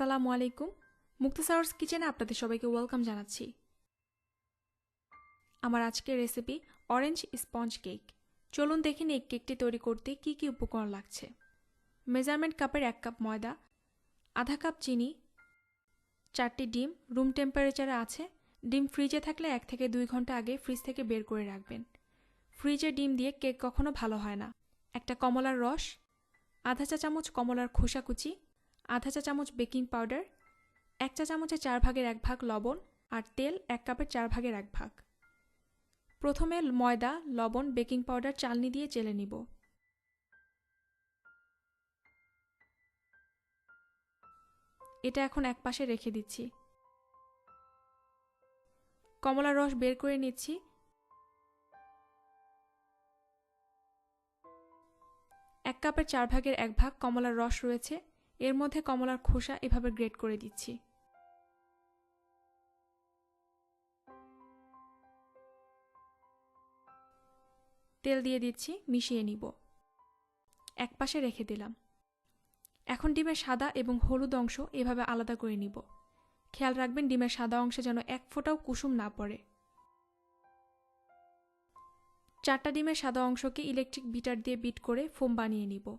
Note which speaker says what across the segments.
Speaker 1: আসসালামু আলাইকুম। মুক্তাসারস কিচেনে আপনাদের সবাইকে ওয়েলকাম জানাচ্ছি। আমার আজকের রেসিপি অরেঞ্জ স্পঞ্জ কেক। চলুন দেখে নিই কেকটি তৈরি করতে কি কি উপকরণ লাগছে। মেজারমেন্ট কাপের এক কাপ ময়দা, আধা কাপ চিনি, চারটি ডিম, রুম টেম্পারেচারে আছে। ডিম ফ্রিজে থাকলে এক থেকে দুই ঘণ্টা আগে ফ্রিজ থেকে বের করে রাখবেন। ফ্রিজে ডিম দিয়ে কেক কখনো ভালো হয় না। একটা কমলার রস, আধা চা চামচ কমলার খোসা কুচি আধা চা চামচ বেকিং পাউডার, এক চা চামচের চার ভাগের এক ভাগ লবণ আর তেল এক কাপের চার ভাগের এক ভাগ। প্রথমে ময়দা, লবণ, বেকিং পাউডার, চালনি দিয়ে চেলে নিব। এটা এখন এক পাশে রেখে দিচ্ছি। কমলার রস বের করে নিচ্ছি। এক কাপের চার ভাগের এক ভাগ কমলার রস রয়েছে। এর মধ্যে কমলার খোসা এভাবে গ্রেট করে দিচ্ছি। তেল দিয়ে দিচ্ছি, মিশিয়ে নিব। এক পাশে রেখে দিলাম। এখন ডিমের সাদা এবং হলুদ অংশ এভাবে আলাদা করে নিব। খেয়াল রাখবেন ডিমের সাদা অংশে যেন এক ফোঁটাও কুসুম না পড়ে। চারটা ডিমের সাদা অংশকে ইলেকট্রিক বিটার দিয়ে বিট করে ফোম বানিয়ে নিব।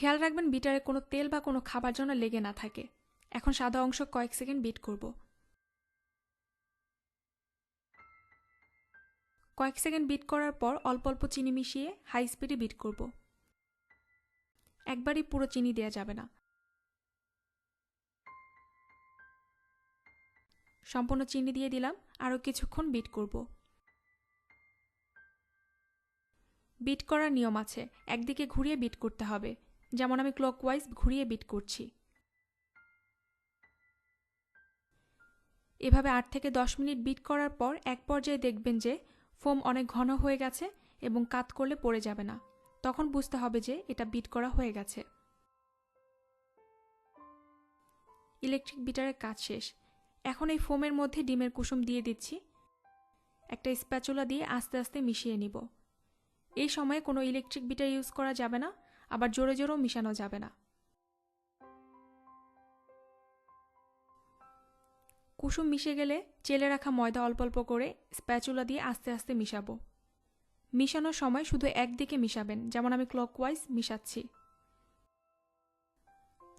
Speaker 1: খেয়াল রাখবেন বিটারে কোনো তেল বা কোনো খাবার যেন লেগে না থাকে। এখন সাদা অংশ কয়েক সেকেন্ড বিট করব। কয়েক সেকেন্ড বিট করার পর অল্প অল্প চিনি মিশিয়ে হাই স্পিডে বিট করব। একবারই পুরো চিনি দেওয়া যাবে না। সম্পূর্ণ চিনি দিয়ে দিলাম, আরও কিছুক্ষণ বিট করব। বিট করার নিয়ম আছে, একদিকে ঘুরিয়ে বিট করতে হবে। যেমন আমি ক্লকওয়াইজ ঘুরিয়ে বিট করছি। এভাবে আট থেকে দশ মিনিট বিট করার পর এক পর্যায়ে দেখবেন যে ফোম অনেক ঘন হয়ে গেছে এবং কাত করলে পড়ে যাবে না। তখন বুঝতে হবে যে এটা বিট করা হয়ে গেছে। ইলেকট্রিক বিটারের কাজ শেষ। এখন এই ফোমের মধ্যে ডিমের কুসুম দিয়ে দিচ্ছি। একটা স্প্যাচুলা দিয়ে আস্তে আস্তে মিশিয়ে নিব। এই সময়ে কোনো ইলেকট্রিক বিটার ইউজ করা যাবে না। আবার জোরে জোরেও মিশানো যাবে না। কুসুম মিশে গেলে চেলে রাখা ময়দা অল্প অল্প করে স্প্যাচুলা দিয়ে আস্তে আস্তে মিশাবো। মিশানোর সময় শুধু একদিকে মিশাবেন, যেমন আমি ক্লকওয়াইজ মিশাচ্ছি।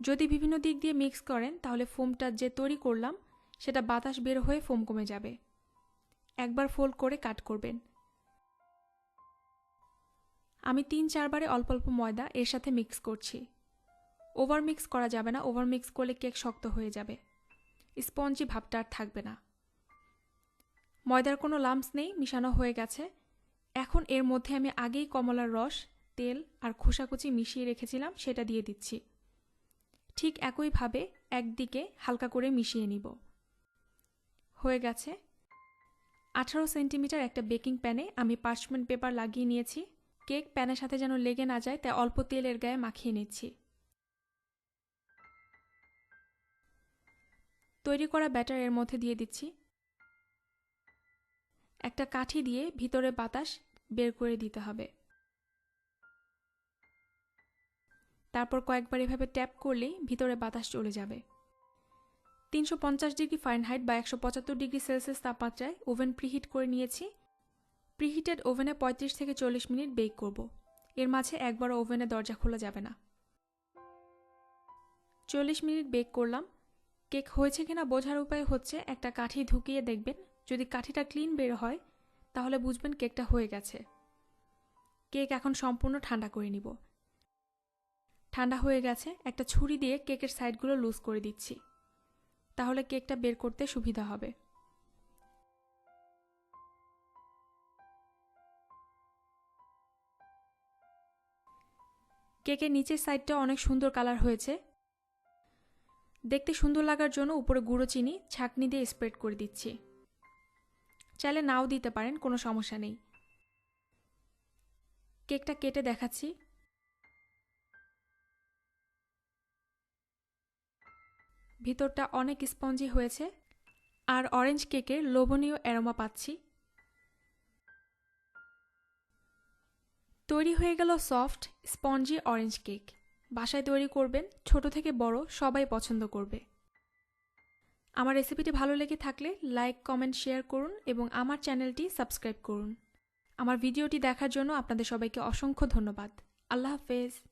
Speaker 1: যদি বিভিন্ন দিক দিয়ে মিক্স করেন, তাহলে ফোমটা যে তৈরি করলাম, সেটা বাতাস বের হয়ে ফোম কমে যাবে। একবার ফোল্ড করে কাট করবেন। আমি তিন চারবারে অল্প অল্প ময়দা এর সাথে মিক্স করছি। ওভার মিক্স করা যাবে না ওভার মিক্স করলে কেক শক্ত হয়ে যাবে। স্পঞ্জি ভাবটা আর থাকবে না। ময়দার কোনো লাম্পস নেই, মিশানো হয়ে গেছে। এখন এর মধ্যে আমি আগেই কমলার রস, তেল আর খোসাকুচি মিশিয়ে রেখেছিলাম, সেটা দিয়ে দিচ্ছি। ঠিক একইভাবে একদিকে হালকা করে মিশিয়ে নিব। হয়ে গেছে। আঠারো সেন্টিমিটার একটা বেকিং প্যানে আমি পার্চমেন্ট পেপার লাগিয়ে নিয়েছি। কেক প্যানের সাথে যেন লেগে না যায়, তাই অল্প তেলের গায়ে মাখিয়ে নিচ্ছি। তৈরি করা ব্যাটার এর মধ্যে দিয়ে দিচ্ছি। একটা কাঠি দিয়ে ভিতরে বাতাস বের করে দিতে হবে। তারপর কয়েকবার এভাবে ট্যাপ করলেই ভিতরে বাতাস চলে যাবে। তিনশো পঞ্চাশ ডিগ্রি ফারেনহাইট বা একশো পঁচাত্তর ডিগ্রি সেলসিয়াস তাপমাত্রায় ওভেন প্রিহিট করে নিয়েছি। প্রিহিটেড ওভেনে পঁয়ত্রিশ থেকে চল্লিশ মিনিট বেক করব। এর মাঝে একবারও ওভেনে দরজা খোলা যাবে না। চল্লিশ মিনিট বেক করলাম। কেক হয়েছে কিনা বোঝার উপায় হচ্ছে একটা কাঠি ঢুকিয়ে দেখবেন। যদি কাঠিটা ক্লিন বের হয়, তাহলে বুঝবেন কেকটা হয়ে গেছে। কেক এখন সম্পূর্ণ ঠান্ডা করে নিব। ঠান্ডা হয়ে গেছে, একটা ছুরি দিয়ে কেকের সাইডগুলো লুজ করে দিচ্ছি। তাহলে কেকটা বের করতে সুবিধা হবে। কেকের নিচের সাইডটা অনেক সুন্দর কালার হয়েছে। দেখতে সুন্দর লাগার জন্য উপরে গুঁড়ো চিনি, ছাকনি দিয়ে স্প্রেড করে দিচ্ছি। চাইলে নাও দিতে পারেন, কোনো সমস্যা নেই। কেকটা কেটে দেখাচ্ছি। ভিতরটা অনেক স্পঞ্জি হয়েছে। আর অরেঞ্জ কেকের লোভনীয় অ্যারোমা পাচ্ছি। তৈরি হয়ে গেল সফট স্পঞ্জি অরেঞ্জ কেক। বাসায় তৈরি করবেন, ছোট থেকে বড়, সবাই পছন্দ করবে। আমার রেসিপিটি ভালো লেগে থাকলে লাইক, কমেন্ট, শেয়ার করুন এবং আমার চ্যানেলটি সাবস্ক্রাইব করুন। আমার ভিডিওটি দেখার জন্য আপনাদের সবাইকে অসংখ্য ধন্যবাদ। আল্লাহ হাফেজ।